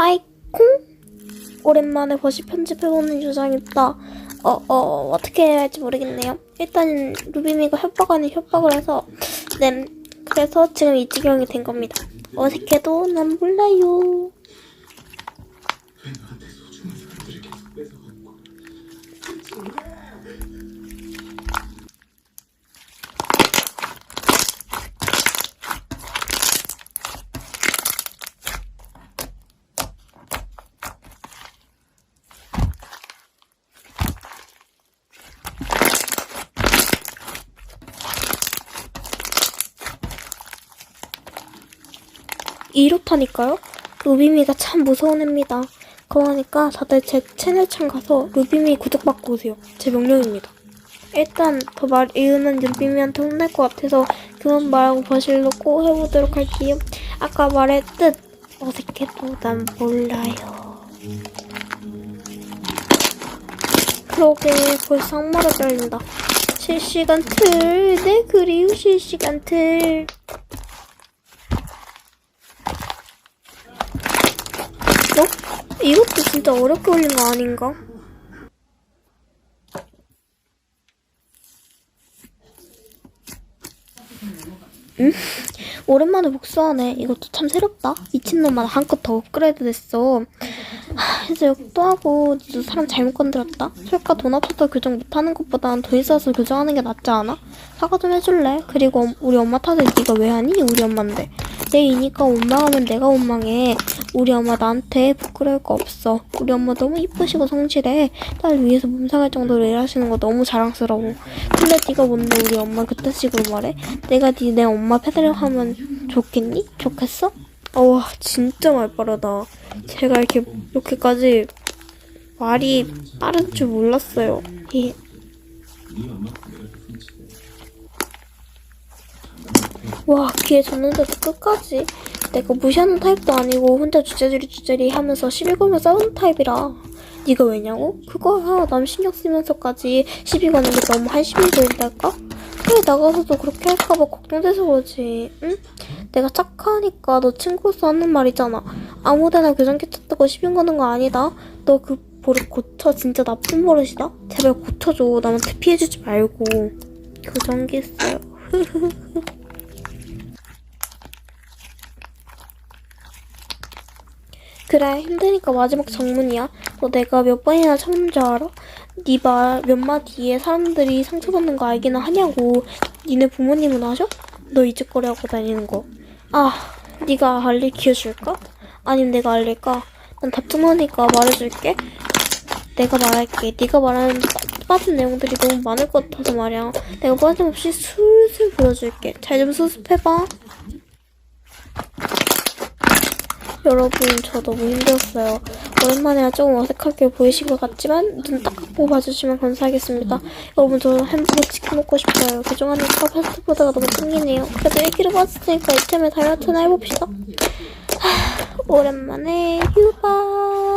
아이콩? 오랜만에 버시 편집해보는 유장입니다. 어, 어, 어떻게 해야 할지 모르겠네요. 일단, 루비미가 협박 아닌 협박을 해서, 네, 그래서 지금 이 지경이 된 겁니다. 어색해도 난 몰라요. 이렇다니까요? 루비미가 참 무서운 애입니다. 그러니까 다들 제 채널창 가서 루비미 구독받고 오세요. 제 명령입니다. 일단 더 말 이으면 루비미한테 혼날 것 같아서 그만 말하고 버실로 꼭 해보도록 할게요. 아까 말했듯 어색해도 난 몰라요. 그러게 벌써 항마를 떨린다. 실시간 틀, 내 그리운 실시간 틀. 어? 이것도 진짜 어렵게 올린 거 아닌가? 음? 오랜만에 복수하네. 이것도 참 새롭다. 미친놈만 한껏 더 업그레이드 됐어. 하, 이제 욕도 하고 니도 사람 잘못 건드렸다. 설까 돈 없어서 교정 못하는 것보단 돈 있어서 교정하는 게 낫지 않아? 사과 좀 해줄래? 그리고 엄- 우리 엄마 탓을 네가 왜 하니? 우리 엄마인데. 내 이니까 원망하면 내가 원망해. 우리 엄마 나한테 부끄러울 거 없어. 우리 엄마 너무 이쁘시고 성실해. 딸 위해서 몸상할 정도로 일하시는 거 너무 자랑스러워. 근데 네가 뭔데 우리 엄마 그딴 식으로 말해? 내가 네내 엄마 패드려 하면 좋겠니? 좋겠어? 어, 와 진짜 말 빠르다. 제가 이렇게 이렇게까지 말이 빠른 줄 몰랐어요. 예. 와 귀에 졌는데도 끝까지 내가 무시하는 타입도 아니고 혼자 주저리주저리 하면서 시비 걸며 싸우는 타입이라. 네가 왜냐고? 그거야 남 신경 쓰면서까지 시비 거는 게 너무 한심해 보인달까? 그래 나가서도 그렇게 할까봐 걱정돼서 그러지. 응? 내가 착하니까 너 친구로서 하는 말이잖아. 아무데나 교정기 쳤다고 시비 거는 거 아니다. 너 그 버릇 고쳐. 진짜 나쁜 버릇이다. 제발 고쳐줘. 남한테 피해주지 말고. 교정기 써요 그래 힘드니까 마지막 장문이야. 너 내가 몇 번이나 참는 줄 알아? 네 말 몇 마디에 사람들이 상처받는 거 알기는 하냐고. 니네 부모님은 아셔? 너 이 짓거리 하고 다니는 거. 아, 네가 알릴 기회 줄까? 아니면 내가 알릴까? 난 답답하니까 말해줄게. 내가 말할게. 네가 말하는 빠- 빠진 내용들이 너무 많을 것 같아서 말이야. 내가 빠짐없이 술술 불어줄게. 잘 좀 수습해봐. 여러분 저 너무 힘들었어요. 오랜만이라 조금 어색하게 보이신 것 같지만 눈 딱 감고 봐주시면 감사하겠습니다. 여러분 저 햄버거 치킨 먹고 싶어요. 그중하니까 패스트푸드가 너무 땡기네요. 그래도 1kg 빠졌으니까 이참에 다이어트나 해봅시다. 하, 오랜만에 휴바